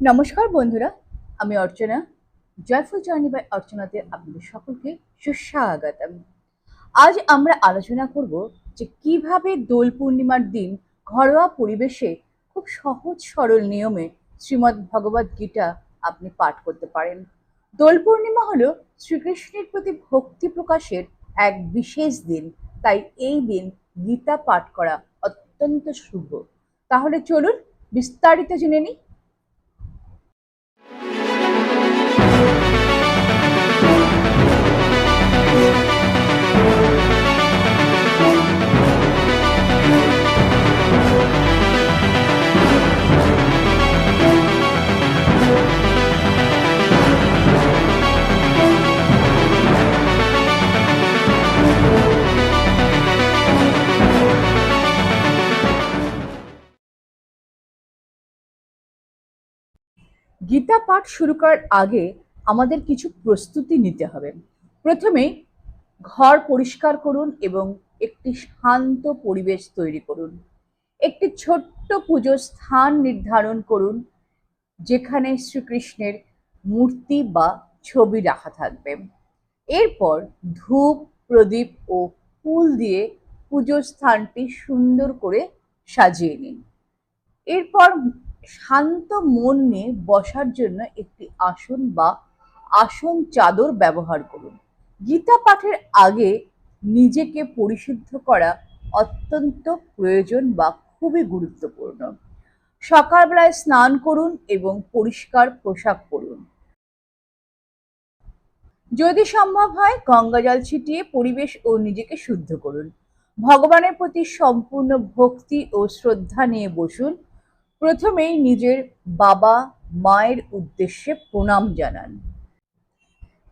নমস্কার বন্ধুরা, আমি অর্চনা। জয়ফুল জার্নি বাই অর্চনাতে আপনাদের সকলকে সুস্বাগতম। আজ আমরা আলোচনা করব যে কীভাবে দোল পূর্ণিমার দিন ঘরোয়া পরিবেশে খুব সহজ সরল নিয়মে শ্রীমদ্ ভগবদ গীতা আপনি পাঠ করতে পারেন। দোল পূর্ণিমা হলো শ্রীকৃষ্ণের প্রতি ভক্তি প্রকাশের এক বিশেষ দিন। তাই এই দিন গীতা পাঠ করা অত্যন্ত শুভ। তাহলে চলুন বিস্তারিত জেনে নিই। গীতা পাঠ শুরু করার আগে আমাদের কিছু প্রস্তুতি নিতে হবে। প্রথমে ঘর পরিষ্কার করুন এবং একটি শান্ত পরিবেশ তৈরি করুন। একটি ছোট্ট পুজোর স্থান নির্ধারণ করুন, যেখানে শ্রীকৃষ্ণের মূর্তি বা ছবি রাখা থাকবে। এরপর ধূপ, প্রদীপ ও ফুল দিয়ে পুজোর স্থানটি সুন্দর করে সাজিয়ে নিন। এরপর শান্ত মন নিয়ে বসার জন্য একটি আসন বা আসন চাদর ব্যবহার করুন। গীতা পাঠের আগে নিজেকে পরিশুদ্ধ করা অত্যন্ত প্রয়োজন বা খুবই গুরুত্বপূর্ণ। সকালবেলায় স্নান করুন এবং পরিষ্কার পোশাক পরুন। যদি সম্ভব হয় গঙ্গাজল ছিটিয়ে পরিবেশ ও নিজেকে শুদ্ধ করুন। ভগবানের প্রতি সম্পূর্ণ ভক্তি ও শ্রদ্ধা নিয়ে বসুন। প্রথমেই নিজের বাবা মায়ের উদ্দেশ্যে প্রণাম জানান।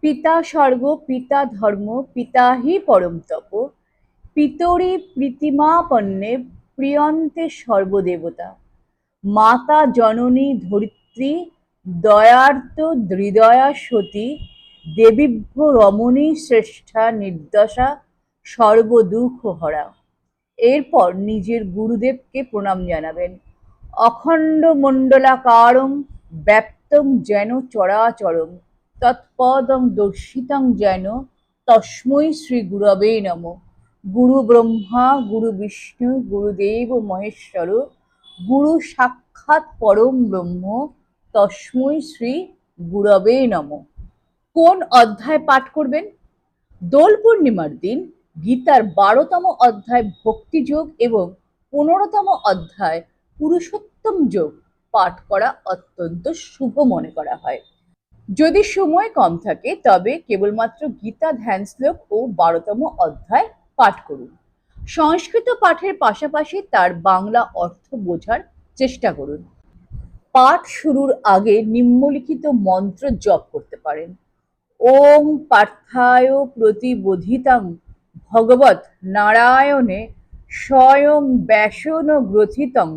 পিতা স্বর্গ, পিতা ধর্ম, পিতা হি পরম তপ, পিতরি প্রীতিমাপন্নে প্রিয়ন্তে সর্বদেবতা, মাতা জননী ধরিত্রী, দয়ার্ত হৃদয়া সতী দেবীভ্য রমণী শ্রেষ্ঠা নির্দশা সর্বদুঃখ হরা এরপর নিজের গুরুদেবকে প্রণাম জানাবেন। অখণ্ড মণ্ডলাকারং ব্যাপ্তং যেন চরাচরং, তৎপদং দর্শিতং যেন তস্মৈ শ্রী গুরবে নম। গুরু ব্রহ্মা, গুরু বিষ্ণু গুরুদেব মহেশ্বর, গুরু সাক্ষাৎ পরম ব্রহ্ম, তস্মৈ শ্রী গুরবে নম। কোন অধ্যায় পাঠ করবেন? দোল পূর্ণিমার দিন গীতার বারোতম অধ্যায় ভক্তিযোগ এবং পনেরোতম অধ্যায় পুরুষোত্তম যোগ পাঠ করা অত্যন্ত শুভ মনে করা হয়। যদি সময় কম থাকে, তবে কেবলমাত্র গীতা ধ্যান শ্লোক ও বারোতম অধ্যায় পাঠ করুন। সংস্কৃত পাঠের পাশাপাশি তার বাংলা অর্থ বোঝার চেষ্টা করুন। পাঠ শুরুর আগে নিম্নলিখিত মন্ত্র জপ করতে পারেন। ওম পার্থায় প্রতিবোধিতাং ভগবত নারায়ণে স্বয়ং ব্যাসন গ্রথিতং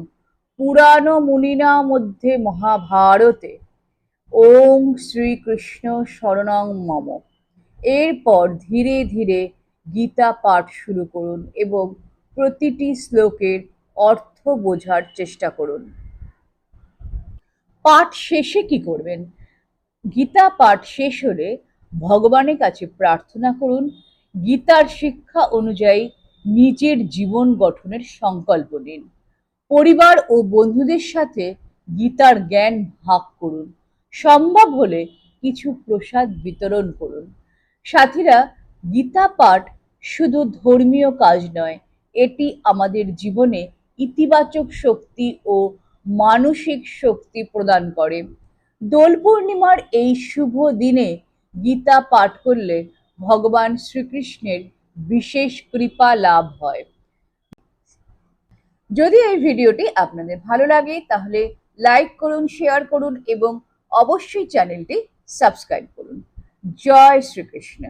পুরাণ মুনিনা মধ্যে মহাভারতে। ওম শ্রীকৃষ্ণ শরণং মম। এরপর ধীরে ধীরে গীতা পাঠ শুরু করুন এবং প্রতিটি শ্লোকের অর্থ বোঝার চেষ্টা করুন। পাঠ শেষে কি করবেন? গীতা পাঠ শেষ হলে ভগবানের কাছে প্রার্থনা করুন, গীতার শিক্ষা অনুযায়ী নিজের জীবন গঠনের সংকল্প নিন। পরিবার ও বন্ধুদের সাথে গীতার জ্ঞান ভাগ করুন। সম্ভব হলে কিছু প্রসাদ বিতরণ করুন। সাথীরা, গীতা পাঠ শুধু ধর্মীয় কাজ নয়, এটি আমাদের জীবনে ইতিবাচক শক্তি ও মানসিক শক্তি প্রদান করে। দোল পূর্ণিমার এই শুভ দিনে গীতা পাঠ করলে ভগবান শ্রীকৃষ্ণের বিশেষ কৃপা লাভ হয়। যদি এই ভিডিওটি আপনাদের ভালো লাগে, তাহলে লাইক করুন শেয়ার করুন এবং অবশ্যই চ্যানেলটি সাবস্ক্রাইব করুন। জয় শ্রীকৃষ্ণ।